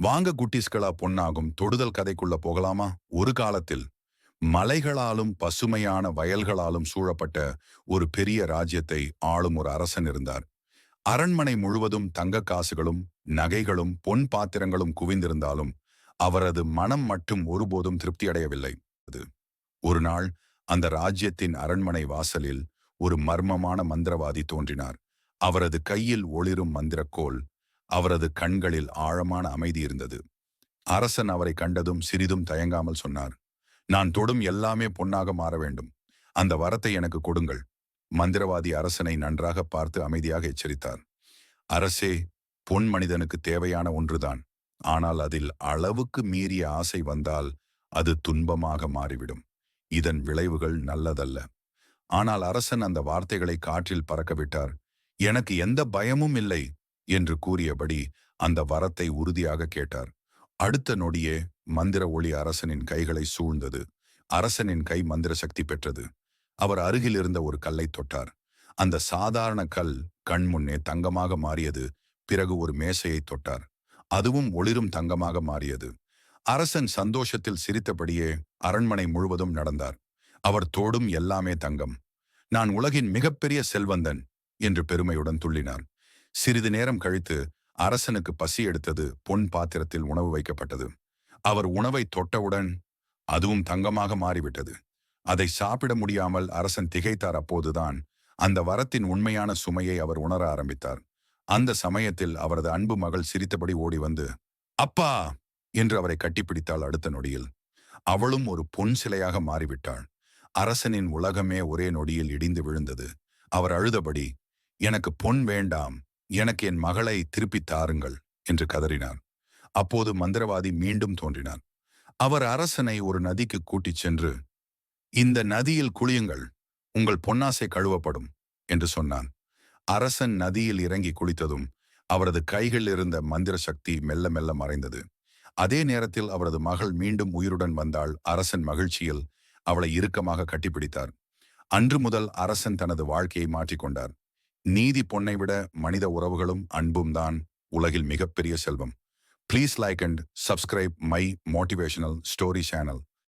வாங்க குட்டீஸ்களா பொன்னாகும் தொடுதல் கதைக்குள்ள போகலாமா? ஒரு காலத்தில் மலைகளாலும் பசுமையான வயல்களாலும் சூழப்பட்ட ஒரு பெரிய ராஜ்யத்தை ஆளும் ஒரு அரசன் இருந்தார். அரண்மனை முழுவதும் தங்க காசுகளும் நகைகளும் பொன் பாத்திரங்களும் குவிந்திருந்தாலும் அவரது மனம் மட்டும் ஒருபோதும் திருப்தியடையவில்லை. அது ஒரு நாள் அந்த ராஜ்யத்தின் அரண்மனை வாசலில் ஒரு மர்மமான மந்திரவாதி தோன்றினார். அவரது கையில் ஒளிரும் மந்திரக்கோல் அவரது கண்களில் ஆழமான அமைதி இருந்தது. அரசன் அவரை கண்டதும் சிறிதும் தயங்காமல் சொன்னார் நான் தொடும் எல்லாமே பொன்னாக மாற வேண்டும். அந்த வரத்தை எனக்கு கொடுங்கள். மந்திரவாதி அரசனை நன்றாக பார்த்து அமைதியாக எச்சரித்தார். அரசே பொன் மனிதனுக்கு தேவையான ஒன்றுதான். ஆனால் அதில் அளவுக்கு மீறிய ஆசை வந்தால் அது துன்பமாக மாறிவிடும். இதன் விளைவுகள் நல்லதல்ல. ஆனால் அரசன் அந்த வார்த்தைகளை காற்றில் பறக்கவிட்டார். எனக்கு எந்த பயமும் இல்லை. என்று கூறியபடி அந்த வரத்தை உறுதியாக கேட்டார். அடுத்த நொடியே மந்திர ஒளி அரசனின் கைகளை சூழ்ந்தது. அரசனின் கை மந்திர சக்தி பெற்றது. அவர் அருகில் இருந்த ஒரு கல்லை தொட்டார். அந்த சாதாரண கல் கண் முன்னே தங்கமாக மாறியது. பிறகு ஒரு மேசையை தொட்டார். அதுவும் ஒளிரும் தங்கமாக மாறியது. அரசன் சந்தோஷத்தில் சிரித்தபடியே அரண்மனை முழுவதும் நடந்தார். அவர் தோடும் எல்லாமே தங்கம். நான் உலகின் மிகப்பெரிய செல்வந்தன் என்று பெருமையுடன் துள்ளினார் சிறிது நேரம் கழித்து அரசனுக்கு பசி எடுத்தது பொன் பாத்திரத்தில் உணவு வைக்கப்பட்டது. அவர் உணவை தொட்டவுடன் அதுவும் தங்கமாக மாறிவிட்டது. அதை சாப்பிட முடியாமல் அரசன் திகைத்தார். அப்போதுதான் அந்த வரத்தின் உண்மையான சுமையை அவர் உணர ஆரம்பித்தார். அந்த சமயத்தில் அவரது அன்பு மகள் சிரித்தபடி ஓடி வந்து அப்பா! என்று அவரை கட்டிப்பிடித்தாள் அடுத்த நொடியில். அவளும் ஒரு பொன் சிலையாக மாறிவிட்டாள். அரசனின் உலகமே ஒரே நொடியில் இடிந்து விழுந்தது. அவர் அழுதபடி எனக்கு பொன் வேண்டாம். எனக்கு என் மகளை திருப்பித் தாருங்கள் என்று கதறினான். அப்போது மந்திரவாதி மீண்டும் தோன்றினான். அவர் அரசனை ஒரு நதிக்கு கூட்டிச் சென்று இந்த நதியில் குளியுங்கள் உங்கள் பொன்னாசை கழுவப்படும் என்று சொன்னான். அரசன் நதியில் இறங்கி குளித்ததும் அவரது கைகளில் இருந்த மந்திர சக்தி மெல்ல மெல்ல மறைந்தது. அதே நேரத்தில் அவரது மகள் மீண்டும் உயிருடன் வந்தாள். அரசன் மகிழ்ச்சியில் அவளை இறுக்கமாக கட்டிப்பிடித்தார். அன்று முதல் அரசன் தனது வாழ்க்கையை மாற்றிக்கொண்டார் நீதி பொண்ணை விட மனித உறவுகளும் அன்பும் தான் உலகில் மிகப்பெரிய செல்வம். Please like and subscribe my motivational story channel